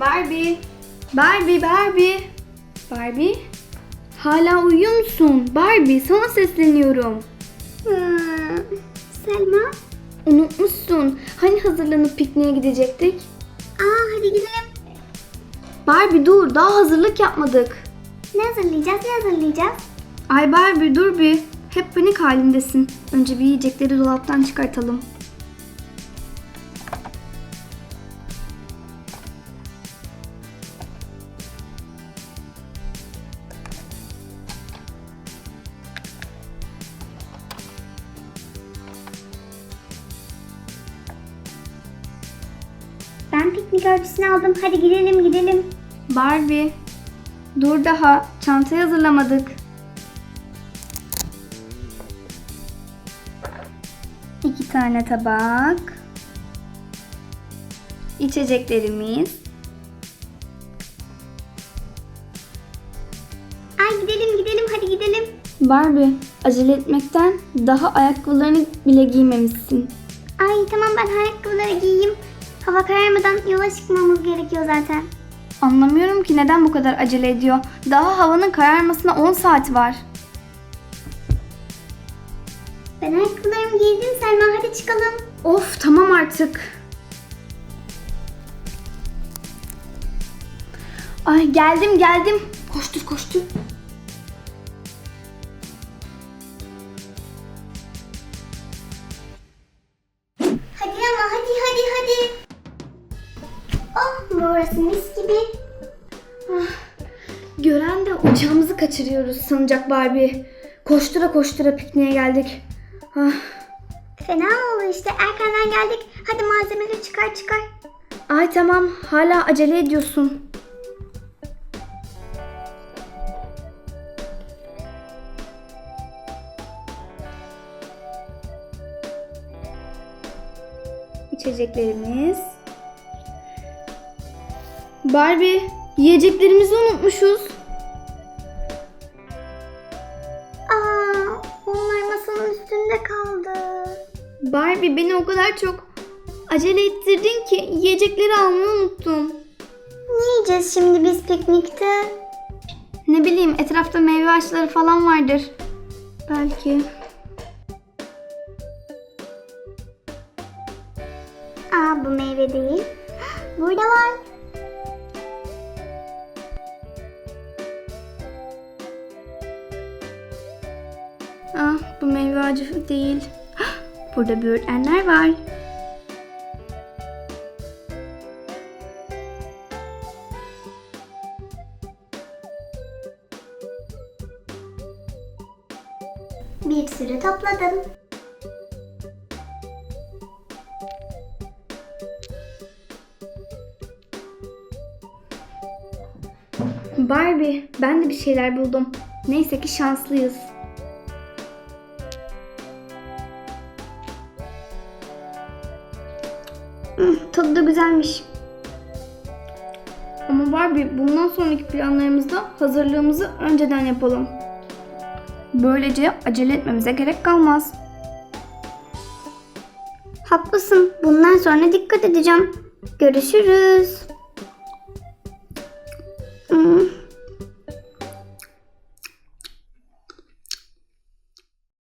Barbie. Barbie, Barbie. Barbie. Hala uyuyor musun? Barbie sana sesleniyorum. Hmm, Selma. Unutmuşsun. Hani hazırlanıp pikniğe gidecektik? Aa hadi gidelim. Barbie dur daha hazırlık yapmadık. Ne hazırlayacağız ne hazırlayacağız? Ay Barbie dur bir. Hep panik halindesin. Önce bir yiyecekleri dolaptan çıkartalım. Ben piknik örtüsünü aldım. Hadi gidelim gidelim. Barbie. Dur daha. Çantayı hazırlamadık. İki tane tabak. İçeceklerimiz. Ay gidelim gidelim hadi gidelim. Barbie, acele etmekten daha ayakkabılarını bile giymemişsin. Ay tamam ben ayakkabıları giyeyim. Hava kararmadan yola çıkmamız gerekiyor zaten. Anlamıyorum ki neden bu kadar acele ediyor. Daha havanın kararmasına 10 saat var. Ben ayakkabılarımı giydim Selma hadi çıkalım. Of tamam artık. Ay geldim geldim. Koştur koştur. Oh burası mis gibi. Gören de uçağımızı kaçırıyoruz sanacak Barbie. Koştura koştura pikniğe geldik. Ah, Fena oldu işte erkenden geldik. Hadi malzemeleri çıkar çıkar. Ay tamam hala acele ediyorsun. İçeceklerimiz. Barbie, yiyeceklerimizi unutmuşuz. Aa onlar masanın üstünde kaldı. Barbie beni o kadar çok acele ettirdin ki yiyecekleri almayı unuttum. Ne yiyeceğiz şimdi biz piknikte? Ne bileyim etrafta meyve ağaçları falan vardır. Belki. Aa bu meyve değil. Burada var. Ah bu meyve ağacı değil. Hah, Burada böğürtlenler var. Bir sürü topladım. Barbie ben de bir şeyler buldum. Neyse ki şanslıyız. Tadı da güzelmiş. Ama Barbie bundan sonraki planlarımızda hazırlığımızı önceden yapalım. Böylece acele etmemize gerek kalmaz. Haklısın. Bundan sonra dikkat edeceğim. Görüşürüz.